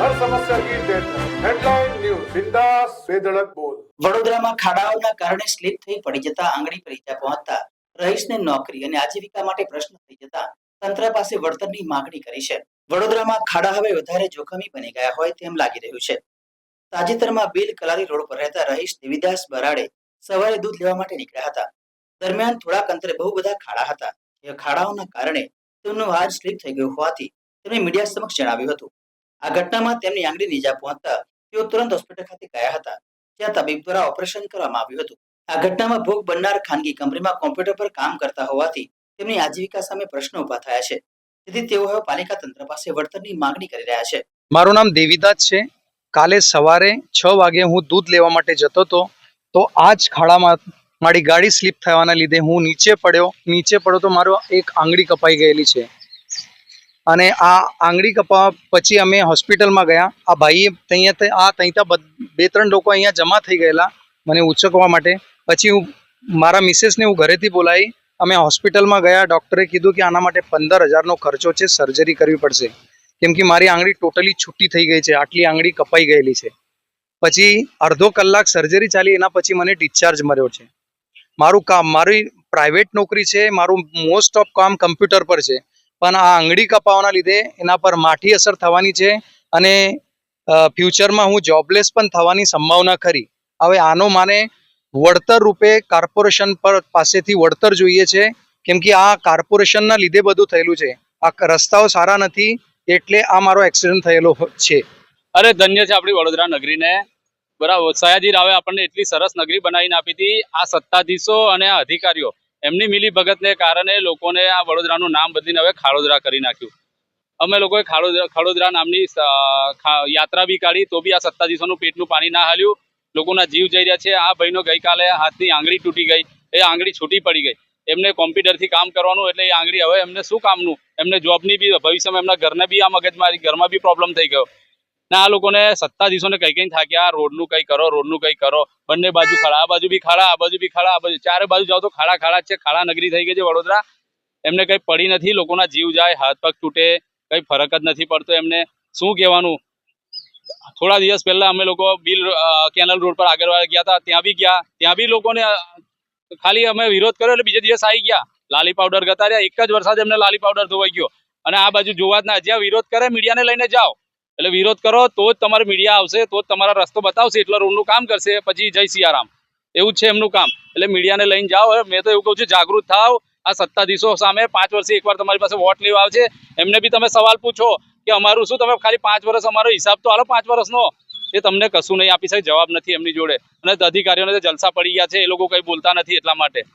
હર સમસ્યા કી headline news બિંદાસ બેધડક બોલ. વડોદરામાં ખાડાઓના કારણે સ્લીપ થઈ પડી જતા આંગળી પર ઈજા પહોંચતા રહીશને નોકરી અને આજીવિકા માટે પ્રશ્ન થઈ જતા તંત્ર પાસે વળતરની માંગણી કરી છે. વડોદરામાં ખાડા હવે વધારે જોખમી બની ગયા હોય તેમ લાગી રહ્યું છે. તાજેતરમાં બિલ કલારી રોડ પર રહેતા રહીશ દેવીદાસ બરાડે સવારે દૂધ લેવા માટે નીકળ્યા હતા. દરમિયાન થોડાક અંતરે બહુ બધા ખાડા હતા. જે ખાડાઓના કારણે તેમનું હાથ સ્લીપ થઈ ગયો હોવાથી તેમણે મીડિયા સમક્ષ જણાવ્યું હતું. આ ઘટનામાં તેમની આંગળીની ઈજા પહોંચતા તેઓ તુરંત હોસ્પિટલ ખાતે ગયા હતા, જ્યાં તબીબ દ્વારા ઓપરેશન કરવામાં આવ્યું હતું. આ ઘટનામાં ભોગ બનનાર ખાનગી કંપનીમાં કોમ્પ્યુટર પર કામ કરતા હોવાથી તેમની આજીવિકા સામે પ્રશ્નો ઊભા થયા છે. તેથી તેઓ હવે પાલિકા તંત્ર પાસે વળતરની માંગણી કરી રહ્યા છે. મારું નામ દેવીદાસ છે. કાલે સવારે છ વાગે હું દૂધ લેવા માટે જતો હતો, તો આ જ ખાડામાં મારી ગાડી સ્લીપ થવાના લીધે હું નીચે પડ્યો. નીચે પડ્યો તો મારો એક આંગળી કપાઈ ગયેલી છે. અને આ આંગળી કપાવા પછી અમે હોસ્પિટલમાં ગયા. આ ભાઈએ ત્યાં આ ત્યાં બે ત્રણ લોકો અહીંયા જમા થઈ ગયેલા મને ઉચકવા માટે. પછી હું મારા મિસેસને હું ઘરેથી બોલાવી. અમે હોસ્પિટલમાં ગયા. ડૉક્ટરે કીધું કે આના માટે પંદર હજારનો ખર્ચો છે સર્જરી કરવી પડશે. કેમ કે મારી આંગળી ટોટલી છૂટી થઈ ગઈ છે. આટલી આંગળી કપાઈ ગયેલી છે. પછી અડધો કલાક સર્જરી ચાલી. એના પછી મને ડિસ્ચાર્જ મળ્યો છે. મારું કામ મારી પ્રાઇવેટ નોકરી છે. મારું મોસ્ટ ઓફ કામ કમ્પ્યુટર પર છે. પણ આ આંગળી કપાવાના લીધે એના પર માઠી અસર થવાની છે અને ફ્યુચરમાં હું જોબલેસ પણ થવાની સંભાવના ખરી. હવે આનો માને વળતર રૂપે કોર્પોરેશન પર પાસેથી વળતર જોઈએ છે, કેમ કે આ કોર્પોરેશનના લીધે બધું થયેલું છે. આ રસ્તાઓ સારા નથી, એટલે આ મારો એક્સિડન્ટ થયેલો છે. અરે, ધન્ય છે આપણી વડોદરા નગરીને. બરાબર સયાજી રાવે આપણને એટલી સરસ નગરી બનાવીને આપી હતી. આ સત્તાધીશો અને આ અધિકારીઓ. એમની મિલી ભગતને કારણે લોકોને આ વડોદરાનું નામ બદલીને હવે ખાડોદરા કરી નાખ્યું. અમે લોકોએ ખાડોદરા ખડોદરા નામની યાત્રા બી કાઢી, તો બી આ સત્તાધીશોનું પેટનું પાણી ના હાલ્યું. લોકોના જીવ જઈ રહ્યા છે. આ ભાઈનો ગઈકાલે હાથની આંગળી તૂટી ગઈ. એ આંગળી છૂટી પડી ગઈ. એમને કોમ્પ્યુટરથી કામ કરવાનું એટલે એ આંગળી હવે એમને શું કામનું? એમને જોબની બી, ભવિષ્યમાં એમના ઘરને બી આ મગજમારી, ઘરમાં બી પ્રોબ્લેમ થઈ ગયો. ને, આ લોકોને સત્તાધીશોને કઈ કઈ થાક્યા, રોડનું કઈ કરો, રોડનું કઈ કરો, બંને બાજુ ખાડા આ બાજુ બી ખાડા આ બાજુ બી ખાડા આ બાજુ, ચારે બાજુ જાઓ તો ખાડા ખાડા છે, ખાડા નગરી થઈ ગઈ છે વડોદરા. એમને કઈ પડી નથી, લોકોના જીવ જાય, હાથ પગ તૂટે, કઈ ફરક જ નથી પડતો એમને. શું કહેવાનું? થોડા દિવસ પહેલા અમે લોકો બિલ કેનલ રોડ પર આગળ ગયા હતા, ત્યાં બી ગયા, ત્યાં બી લોકોને ખાલી અમે વિરોધ કર્યો એટલે બીજે દિવસ આવી ગયા. લાલી પાવડર ગતા રહ્યા એક જ વરસાદ એમને લાલી પાવડર ધોવાઈ ગયો. અને આ બાજુ જોવા જ ના જ્યાં વિરોધ કરે, મીડિયાને લઈને જાઓ. એટલે વિરોધ કરો, તો જ તમારે મીડિયા આવશે, તો જ તમારા રસ્તો બતાવશે, એટલે રોડનું કામ કરશે. પછી જય સિયારામ. એવું છે એમનું કામ. એટલે મીડિયાને લઈને જાઓ. મેં તો એવું કહું છું, જાગૃત થાવ આ સત્તાધીશો સામે પાંચ વર્ષે એકવાર તમારી પાસે વોટ લેવા આવશે. એમને બી તમે સવાલ પૂછો કે અમારું શું? તમે ખાલી પાંચ વર્ષ અમારો હિસાબ તો હાલો પાંચ વર્ષનો. એ તમને કશું નહીં આપી શકે, જવાબ નથી એમની જોડે. અને અધિકારીઓને જલસા પડી ગયા છે, એ લોકો કંઈ બોલતા નથી એટલા માટે.